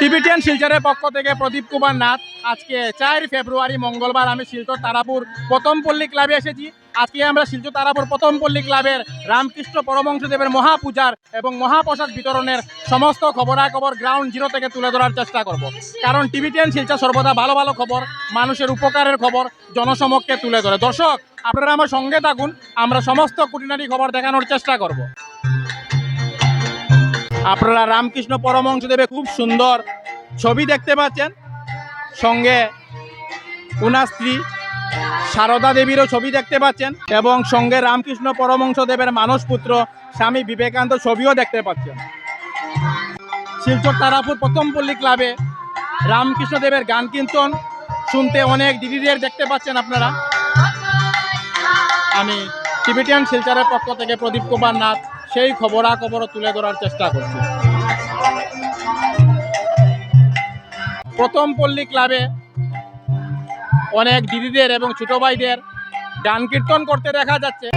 Tibetan শিলচরের পক্ষ থেকে প্রদীপ কুমার নাথ। আজকে চার ফেব্রুয়ারি, মঙ্গলবার আমি শিলচর তারাপুর প্রথম পল্লী ক্লাবে এসেছি। আজকে আমরা শিলচর তারাপুর প্রথম পল্লী ক্লাবের রামকৃষ্ণ পরমংশদেবের মহাপূজার এবং মহাপ্রসাদ বিতরণের সমস্ত খবরাখবর গ্রাউন্ড জিরো থেকে তুলে ধরার চেষ্টা করব। কারণ টিবিটিয়ান শিলচর সর্বদা ভালো ভালো খবর, মানুষের উপকারের খবর জনসমক্ষে তুলে ধরে। দর্শক, আপনারা আমার সঙ্গে থাকুন, আমরা সমস্ত কুটিনারি খবর দেখানোর চেষ্টা করব। আপনারা রামকৃষ্ণ পরমহংসদেবে খুব সুন্দর ছবি দেখতে পাচ্ছেন। সঙ্গে উনার স্ত্রী সারদা দেবীরও ছবি দেখতে পাচ্ছেন এবং সঙ্গে রামকৃষ্ণ পরমহংসদেবের মানস পুত্র স্বামী বিবেকানন্দ ছবিও দেখতে পাচ্ছেন। শিলচর তারাপুর প্রথম পল্লী ক্লাবে রামকৃষ্ণদেবের গান কীর্তন শুনতে অনেক দিদিদের দেখতে পাচ্ছেন আপনারা। আমি টিবিটিয়ান শিলচরের পক্ষ থেকে প্রদীপ কুমার নাথ। সেই খবরাখবরও তুলে ধরার চেষ্টা করছি। প্রথম পল্লী ক্লাবে অনেক দিদিদের এবং ছোট ভাইদের গান কীর্তন করতে দেখা যাচ্ছে।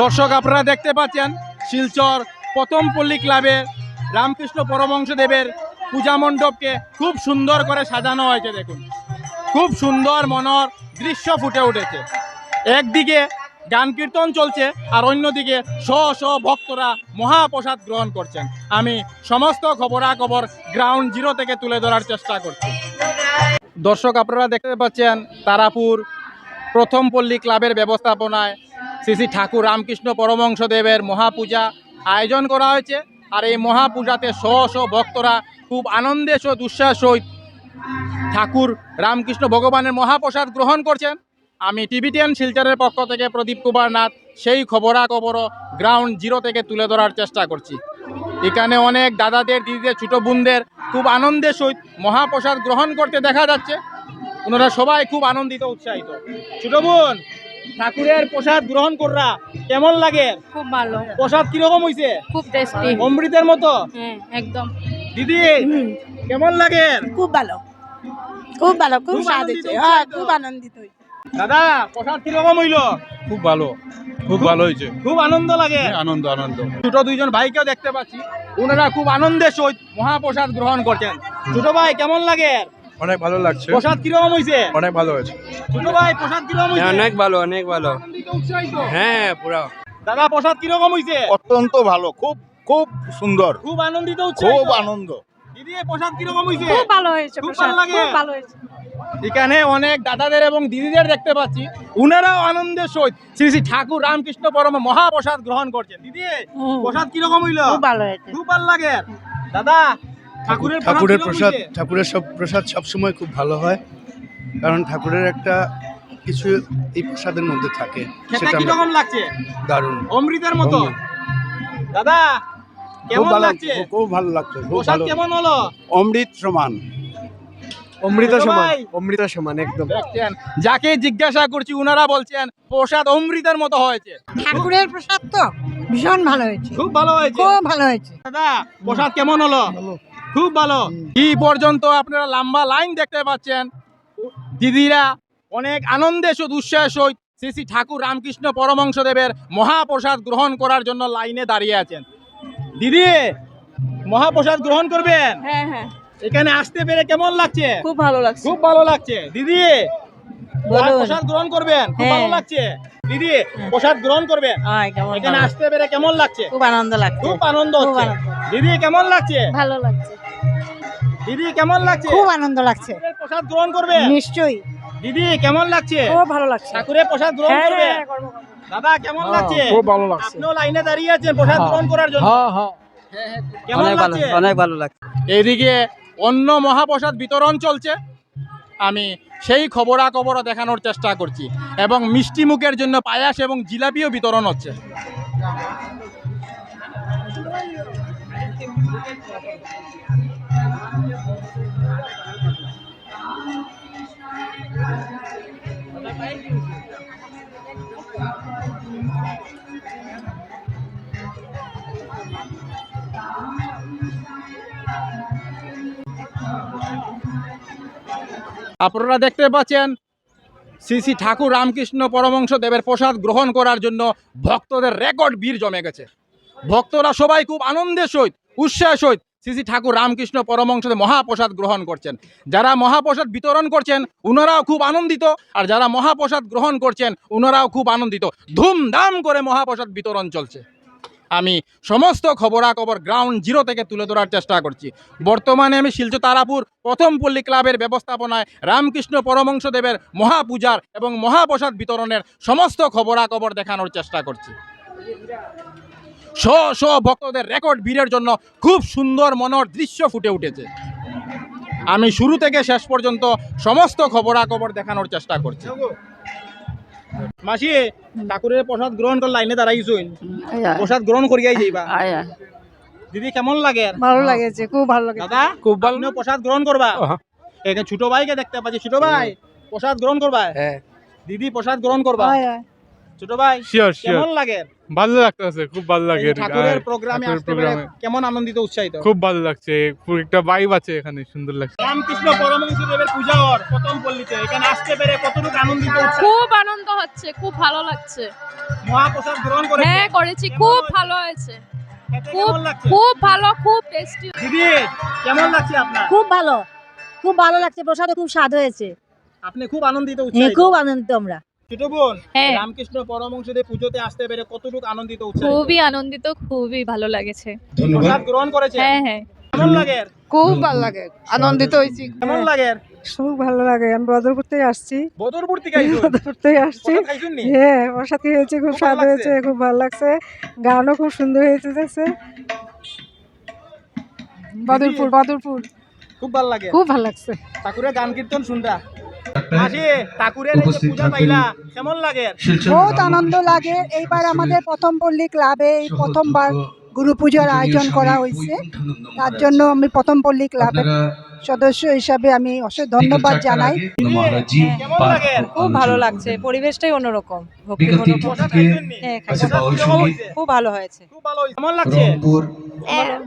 দর্শক, আপনারা দেখতে পাচ্ছেন শিলচর প্রথম পল্লী ক্লাবে রামকৃষ্ণ পরমংশদেবের পূজা মণ্ডপকে খুব সুন্দর করে সাজানো হয়েছে, দেখুন। খুব সুন্দর মনোর দৃশ্য ফুটে উঠেছে। একদিকে গান কীর্তন চলছে, আর অন্যদিকে শ শ ভক্তরা মহাপ্রসাদ গ্রহণ করছেন। আমি সমস্ত খবরাখবর গ্রাউন্ড জিরো থেকে তুলে ধরার চেষ্টা করছি। দর্শক, আপনারা দেখতে পাচ্ছেন তারাপুর প্রথম পল্লী ক্লাবের ব্যবস্থাপনায় শ্রী শ্রী ঠাকুর রামকৃষ্ণ পরমংশদেবের মহাপূজা আয়োজন করা হয়েছে। আর এই মহাপূজাতে শ শ ভক্তরা খুব আনন্দে সহ দুঃসাহ সহিত ঠাকুর রামকৃষ্ণ ভগবানের মহাপ্রসাদ গ্রহণ করছেন। আমি টিভিটিয়ান শিলচরের পক্ষ থেকে প্রদীপ কুমার নাথ, সেই খবরাখবরও গ্রাউন্ড জিরো থেকে তুলে ধরার চেষ্টা করছি। এখানে অনেক দাদাদের, দিদিদের, ছোটো বোনদের খুব আনন্দের সহিত মহাপ্রসাদ গ্রহণ করতে দেখা যাচ্ছে। ওনারা সবাই খুব আনন্দিত, উৎসাহিত। ছোট বোন ঠাকুরের প্রসাদ গ্রহণ কররা। কেমন লাগে? খুব ভালো। প্রসাদ কীরকম হইছে? খুব টেস্টি অমৃতের মতো? হ্যাঁ একদম। দিদি কেমন লাগে? খুব ভালো। খুব ভালো খুব স্বাদ হয়েছে হয়েছে হ্যাঁ খুব আনন্দিত হয়েছে দাদা প্রসাদ কীরকম হইল? খুব ভালো। খুব ভালো হয়েছে খুব আনন্দ লাগে। আনন্দ আনন্দ। ছোট দুইজন ভাইকেও দেখতে পাচ্ছি। ওনারা খুব আনন্দের সহিত মহাপ্রসাদ গ্রহণ করছেন। ছোট ভাই কেমন লাগে? অনেক ভালো লাগছে। প্রসাদ কীরকম হইছে? অনেক ভালো হয়েছে। ছোট ভাই প্রসাদ কীরকম হইছে? অনেক ভালো অনেক ভালো। হ্যাঁ পুরো। দাদা প্রসাদ কীরকম হইছে? অত্যন্ত ভালো খুব খুব সুন্দর। খুব আনন্দিত উৎসাহিত খুব আনন্দ। দিদি প্রসাদ কীরকম হইছে? খুব ভালো হয়েছে খুব ভালো লাগে? খুব ভালো হয়েছে। এখানে অনেক দাদাদের এবং দিদিদের দেখতে পাচ্ছি। উনারাও আনন্দের সহিত শ্রী শ্রী ঠাকুর রামকৃষ্ণ পরম মহাপ্রসাদ গ্রহণ করছেন। দিদি প্রসাদ কীরকম হইল? খুব ভালো হয়েছে। খুব ভালো লাগে। দাদা ঠাকুরের প্রসাদ ঠাকুরের সব প্রসাদ সবসময় খুব ভালো হয় কারণ ঠাকুরের একটা কিছু এই প্রসাদের মধ্যে থাকে খেতে সেটা কীরকম লাগছে? দারুণ। অমৃতের মতো? দাদা কেমন লাগছে? খুব ভালো লাগছে খুব ভালো। কেমন হলো? অমৃত সমান। অমৃত সমান অমৃত সমান একদম। যাকে জিজ্ঞাসা করছি উনারা বলছেন প্রসাদ অমৃতের মতো হয়েছে। ঠাকুরের প্রসাদ তো ভীষণ ভালো হয়েছে। খুব ভালো হয়েছে? খুব ভালো হয়েছে। দাদা প্রসাদ কেমন হলো? খুব ভালো। কি পর্যন্ত আপনারা লম্বা লাইন দেখতে পাচ্ছেন। দিদিরা অনেক আনন্দে উৎসাহ সহিত শ্রী শ্রী ঠাকুর রামকৃষ্ণ পরমংশদেবের মহাপ্রসাদ গ্রহণ করার জন্য লাইনে দাঁড়িয়ে আছেন। দিদি মহাপ্রসাদ গ্রহণ করবেন? হ্যাঁ হ্যাঁ। এখানে আসতে পেরে কেমন লাগছে? খুব ভালো লাগছে। খুব ভালো লাগছে। দিদি। প্রসাদ গ্রহণ করবেন? খুব ভালো হ্যাঁ। লাগছে। দিদি প্রসাদ গ্রহণ করবেন? হ্যাঁ কেমন এখানে আসতে পেরে কেমন লাগছে? খুব আনন্দ লাগছে। খুব আনন্দ হচ্ছে। আনন্দ। দিদি কেমন লাগছে? ভালো লাগছে। দিদি কেমন লাগছে? খুব আনন্দ লাগছে। প্রসাদ গ্রহণ করবে? নিশ্চয়ই। দিদি কেমন লাগছে? খুব ভালো লাগছে। ঠাকুরের প্রসাদ গ্রহণ হ্যাঁ করবে? হ্যাঁ। দাদা কেমন লাগছে? খুব ভালো লাগছে। আপনিও লাইনে দাঁড়িয়ে আছেন প্রসাদ গ্রহণ করার জন্য। হ্যাঁ হ্যাঁ। কেমন অনেক ভালো লাগছে? অনেক ভালো লাগছে। এইদিকে অন্য মহাপ্রসাদ বিতরণ চলছে। আমি সেই খবরাখবরও দেখানোর চেষ্টা করছি। এবং মিষ্টি মুখের জন্য পায়াস এবং জিলাপিও বিতরণ হচ্ছে। আপনারা দেখতে পাচ্ছেন শ্রী শ্রী ঠাকুর রামকৃষ্ণ পরমংশ দেবের প্রসাদ গ্রহণ করার জন্য ভক্তদের রেকর্ড ভিড় জমে গেছে। ভক্তরা সবাই খুব আনন্দের সহিত, উৎসাহের সহিত শ্রী ঠাকুর রামকৃষ্ণ পরমংশদের মহাপ্রসাদ গ্রহণ করছেন। যারা মহাপ্রসাদ বিতরণ করছেন, উনারাও খুব আনন্দিত। আর যারা মহাপ্রসাদ গ্রহণ করছেন, উনারাও খুব আনন্দিত। ধুমধাম করে মহাপ্রসাদ বিতরণ চলছে। আমি সমস্ত খবরাখবর গ্রাউন্ড জিরো থেকে তুলে ধরার চেষ্টা করছি। বর্তমানে আমি শিলচর তারাপুর প্রথম পল্লী ক্লাবের ব্যবস্থাপনায় রামকৃষ্ণ পরমংশদেবের মহাপূজার এবং মহাপ্রসাদ বিতরণের সমস্ত খবরাখবর দেখানোর চেষ্টা করছি। শ শ ভক্তদের রেকর্ড ভিড়ের জন্য খুব সুন্দর মনোর দৃশ্য ফুটে উঠেছে। আমি শুরু থেকে শেষ পর্যন্ত সমস্ত খবরাখবর দেখানোর চেষ্টা করছি। মাসি ঠাকুরের প্রসাদ গ্রহণ করে লাইনে দাঁড়াইছুন প্রসাদ গ্রহণ করিয়াই যাইবা। দিদি কেমন লাগে? ভালো লাগেছে খুব ভালো লাগে দাদা খুব ভালো। প্রসাদ গ্রহণ করবা? এখানে ছোট ভাইকে দেখতে পাচ্ছি। ছোট ভাই প্রসাদ গ্রহণ করবা? হ্যাঁ। দিদি প্রসাদ গ্রহণ করবা? ছোট ভাই শিওর শিওর কেমন লাগে? ভালো লাগতেছে খুব ভালো লাগে ঠাকুরের প্রোগ্রামে আসতে পেরে কেমন আনন্দিত উৎসাহিত? খুব ভালো লাগছে পুরো একটা ভাইব আছে এখানে সুন্দর লাগছে। রামকৃষ্ণ পরমহংস দেবের পূজা হওয়ার প্রথম পল্লীতে এখানে আসতে পেরে কতটুকু আনন্দিত উৎসাহ খুব আনন্দ হচ্ছে খুব ভালো লাগছে। মহাপ্রসাদ গ্রহণ করে হ্যাঁ করেছি খুব ভালো হয়েছে। খুব খুব ভালো খুব টেস্টি দিদি কেমন লাগছে আপনার? খুব ভালো খুব ভালো লাগছে প্রসাদও খুব স্বাদ হয়েছে। আপনি খুব আনন্দিত উৎসাহিত? খুব আনন্দিত আমরা। ছোট বোন হ্যাঁ। রামকৃষ্ণ পুজোতে আসতে পেরে কতটুকু আনন্দিত খুবই আনন্দিত খুবই ভালো লাগেছে। প্রসাদ গ্রহণ করেছে? হ্যাঁ হ্যাঁ। কেমন লাগে? খুব ভালো লাগে আনন্দিত হয়েছি। কেমন লাগে? খুব ভালো লাগে আমি বদরপুর থেকে আসছি। বদরপুর থেকে আইছো বদরপুর থেকে আসছি। প্রসাদ খাইছুন নি হ্যাঁ প্রসাদ হয়েছে খুব স্বাদ হয়েছে খুব ভালো লাগছে। গানও খুব সুন্দর হয়েছে দেখছে বদরপুর বদরপুর। খুব ভালো লাগে? খুব ভালো লাগছে। ঠাকুরের গান কীর্তন শুনরা মাসি ঠাকুরের এই যে পূজা পাইলা কেমন লাগে? বহুত আনন্দ লাগে। এইবার আমাদের প্রথম পল্লী ক্লাবে এই প্রথমবার গুরু পুজোর আয়োজন করা হয়েছে। তার জন্য আমি প্রথম পল্লী ক্লাবের সদস্য হিসাবে আমি অশেষ ধন্যবাদ জানাই। খুব ভালো লাগছে পরিবেশটাই অন্যরকম। হ্যাঁ? খুব ভালো হয়েছে। কেমন লাগছে?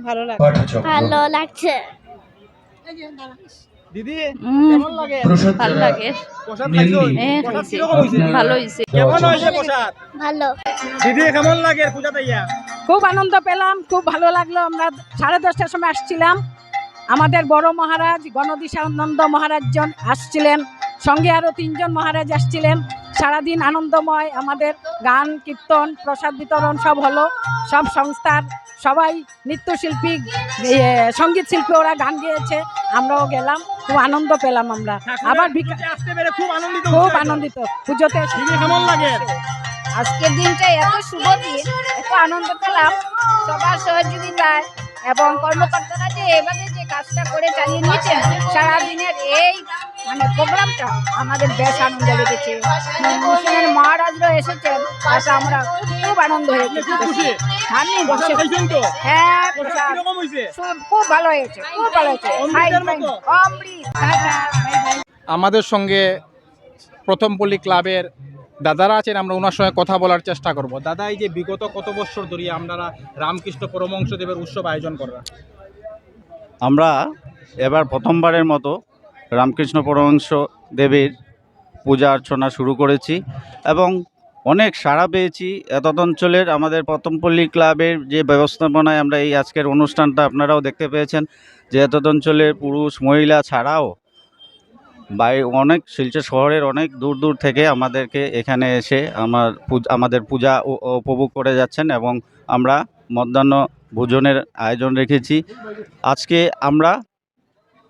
ভালো লাগছে। ভালো লাগছে। দিদি কেমন লাগে? ভালো লাগে। প্রসাদ খাইছুন প্রসাদ খাইছি। কীরকম হইছে কেমন হইছে প্রসাদ? ভালো। দিদি কেমন লাগে পূজা পাইয়া খুব আনন্দ পেলাম খুব ভালো লাগল। আমরা সাড়ে দশটার সময় আসছিলাম। আমাদের বড় মহারাজ গণদিশানন্দ মহারাজজন আসছিলেন। সঙ্গে আরও তিনজন মহারাজ আসছিলেন। সারাদিন আনন্দময় আমাদের গান কীর্তন প্রসাদ বিতরণ সব হলো। সব সংস্থার সবাই নৃত্যশিল্পী সংগীত শিল্পী ওরা গান গেয়েছে আমরাও গেলাম খুব আনন্দ পেলাম আমরা। আবার খুব আনন্দিত খুব আনন্দিত। পুজোতে কেমন লাগে? আজকের দিনটা এত শুভ দিন এত আনন্দ পেলাম। সবার সহযোগিতায় এবং কর্মকর্তারা যে এভাবে যে কাজটা করে চালিয়ে নিয়েছেন সারাদিনের এই মানে প্রোগ্রামটা আমাদের বেশ আনন্দ লেগেছে। মিশনের মহারাজরা এসেছেন তাতে আমরা খুব আনন্দ হয়েছে। আমি হ্যাঁ খুব- ভালো হয়েছে খুব ভালো হয়েছে। আমাদের সঙ্গে প্রথম পল্লী ক্লাবের দাদারা আছেন আমরা ওনার সঙ্গে কথা বলার চেষ্টা করব। দাদা এই যে বিগত কত বছর ধরে আপনারা রামকৃষ্ণ পরমংশ দেবের উৎসব আয়োজন করা আমরা এবার প্রথমবারের মতো রামকৃষ্ণ পরমহংস দেবীর পূজা অর্চনা শুরু করেছি এবং অনেক সাড়া পেয়েছি। এতদ অঞ্চলের আমাদের প্রথমপল্লী ক্লাবের যে ব্যবস্থাপনায় আমরা এই আজকের অনুষ্ঠানটা আপনারাও দেখতে পেয়েছেন যে এতদ অঞ্চলের পুরুষ, মহিলা ছাড়াও বাইরে অনেক শিলচর শহরের অনেক দূর দূর থেকে আমাদেরকে এখানে এসে আমার আমাদের পূজা উপভোগ করে যাচ্ছেন এবং আমরা মধ্যাহ্ন ভোজনের আয়োজন রেখেছি। আজকে আমরা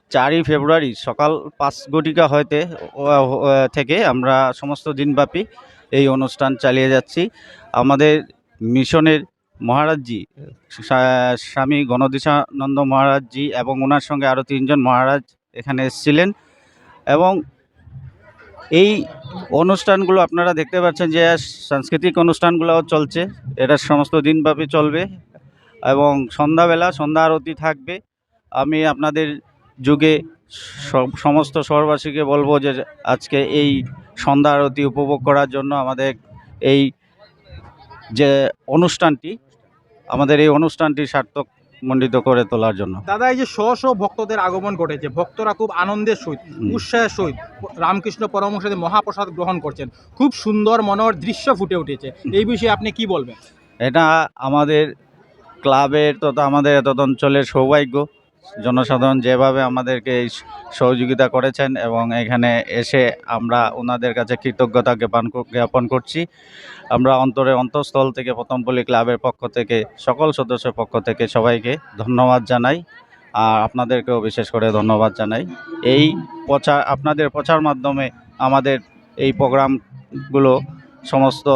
চারই ফেব্রুয়ারি সকাল পাঁচ ও- ও- থেকে আমরা সমস্ত দিনব্যাপী এই অনুষ্ঠান চালিয়ে যাচ্ছি। আমাদের মিশনের মহারাজজি স্বামী গণদিশানন্দ মহারাজজি এবং ওনার সঙ্গে আরও তিনজন মহারাজ এখানে এসেছিলেন এবং এই অনুষ্ঠানগুলো আপনারা দেখতে পাচ্ছেন যে সাংস্কৃতিক অনুষ্ঠানগুলোও চলছে। এটা সমস্ত দিনব্যাপী চলবে এবং সন্ধ্যাবেলা সন্ধ্যা আরতি থাকবে। আমি আপনাদের যুগে সব সমস্ত শহরবাসীকে বলব যে আজকে এই সন্ধ্যা আরতি উপভোগ করার জন্য আমাদের এই যে অনুষ্ঠানটি আমাদের এই অনুষ্ঠানটি সার্থক মণ্ডিত করে তোলার জন্য। দাদা এই যে শ শ ভক্তদের আগমন ঘটেছে ভক্তরা খুব আনন্দের সহিত উৎসাহের সহিত রামকৃষ্ণ পরমহংসদের মহাপ্রসাদ গ্রহণ করছেন। খুব সুন্দর মনোহর দৃশ্য ফুটে উঠেছে। এই বিষয়ে আপনি কি বলবেন? এটা আমাদের ক্লাবের তথা আমাদের এত অঞ্চলের সৌভাগ্য। জনসাধারণ যেভাবে আমাদেরকে এই সহযোগিতা করেছেন এবং এখানে এসে আমরা ওনাদের কাছে কৃতজ্ঞতা জ্ঞাপন জ্ঞাপন করছি। আমরা অন্তরে অন্তঃস্থল থেকে প্রথমপল্লী ক্লাবের পক্ষ থেকে, সকল সদস্যের পক্ষ থেকে সবাইকে ধন্যবাদ জানাই। আর আপনাদেরকেও বিশেষ করে ধন্যবাদ জানাই। এই প্রচার, আপনাদের প্রচার মাধ্যমে আমাদের এই প্রোগ্রামগুলো সমস্ত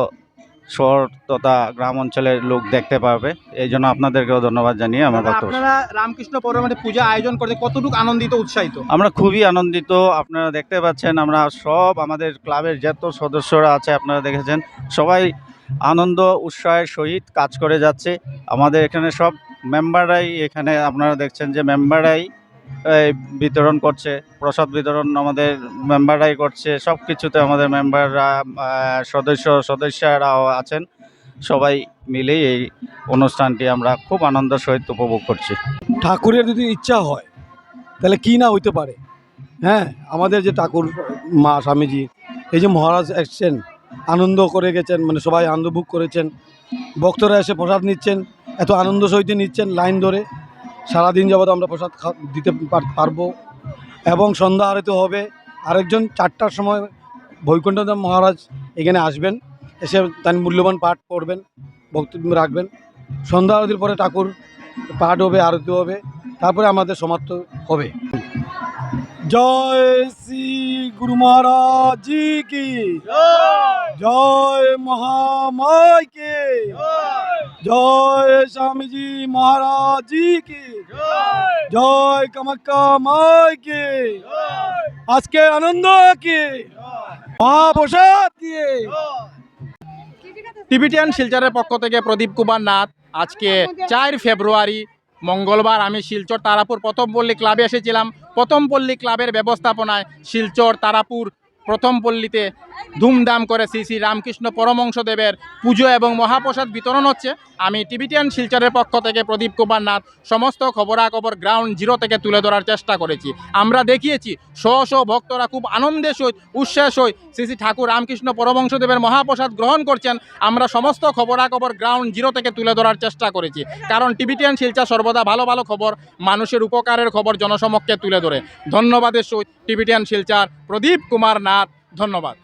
শহর তথা গ্রাম অঞ্চলের লোক দেখতে পাবে। এই জন্য আপনাদেরকেও ধন্যবাদ জানিয়ে আমার বক্তব্য আপনারা রামকৃষ্ণ পরমহংসের পূজা আয়োজন করতে কতটুকু আনন্দিত উৎসাহিত? আমরা খুবই আনন্দিত আপনারা দেখতে পাচ্ছেন আমরা সব আমাদের ক্লাবের যত সদস্যরা আছে আপনারা দেখেছেন। সবাই আনন্দ উৎসাহের সহিত কাজ করে যাচ্ছে। আমাদের এখানে সব মেম্বাররাই এখানে আপনারা দেখছেন যে মেম্বাররাই বিতরণ করছে, প্রসাদ বিতরণ আমাদের মেম্বাররাই করছে, সব কিছুতে আমাদের মেম্বাররা সদস্য সদস্যরাও আছেন। সবাই মিলেই এই অনুষ্ঠানটি আমরা খুব আনন্দের সহিত উপভোগ করছি। ঠাকুরের যদি ইচ্ছা হয়, তাহলে কি না হইতে পারে? হ্যাঁ আমাদের যে ঠাকুর মা স্বামীজি, এই যে মহারাজ এসছেন, আনন্দ করে গেছেন মানে সবাই আনন্দ ভোগ করেছেন। ভক্তরা এসে প্রসাদ নিচ্ছেন, এত আনন্দ সহিত নিচ্ছেন লাইন ধরে। সারাদিন যাবৎ আমরা প্রসাদ দিতে পার- পারব। এবং সন্ধ্যা আরতি হবে। আরেকজন চারটার সময় বৈকুণ্ঠদেব মহারাজ এখানে আসবেন। এসে তার মূল্যবান পাঠ করবেন বক্তব্য রাখবেন। সন্ধ্যা আরতির পরে ঠাকুর পাঠ হবে, আরতি হবে। তারপরে আমাদের সমাপ্ত হবে। জয় শ্রী গুরু মহারাজ জি কি? জয় মহামায় কে? জয় স্বামীজি মহারাজ জি কি? জয় কামাক্কা মায় কে? আজকে আনন্দ কি? মহাপ্রসাদ কি? টিবিটিয়ান শিলচরের পক্ষ থেকে প্রদীপ কুমার নাথ। আজকে চার ফেব্রুয়ারি মঙ্গলবার আমি শিলচর তারাপুর প্রথম পল্লী ক্লাবে এসেছিলাম। প্রথম পল্লী ক্লাবের ব্যবস্থাপনায় শিলচর তারাপুর প্রথম পল্লীতে ধুমধাম করে শ্রী শ্রী রামকৃষ্ণ পরমংশদেবের পুজো এবং মহাপ্রসাদ বিতরণ হচ্ছে। আমি টিবিটিয়ান শিলচরের পক্ষ থেকে প্রদীপ কুমার নাথ, সমস্ত খবরাখবর গ্রাউন্ড জিরো থেকে তুলে ধরার চেষ্টা করেছি। আমরা দেখিয়েছি শ শ ভক্তরা খুব আনন্দের সহিত উচ্ছ্বাস সহিত শ্রী শ্রী ঠাকুর রামকৃষ্ণ পরমংশদেবের মহাপ্রসাদ গ্রহণ করছেন। আমরা সমস্ত খবরাখবর গ্রাউন্ড জিরো থেকে তুলে ধরার চেষ্টা করেছি। কারণ টিবিটিয়ান শিলচর সর্বদা ভালো ভালো খবর, মানুষের উপকারের খবর জনসমক্ষে তুলে ধরে। ধন্যবাদের সহিত টিবিটিয়ান শিলচর প্রদীপ কুমার নাথ। ধন্যবাদ।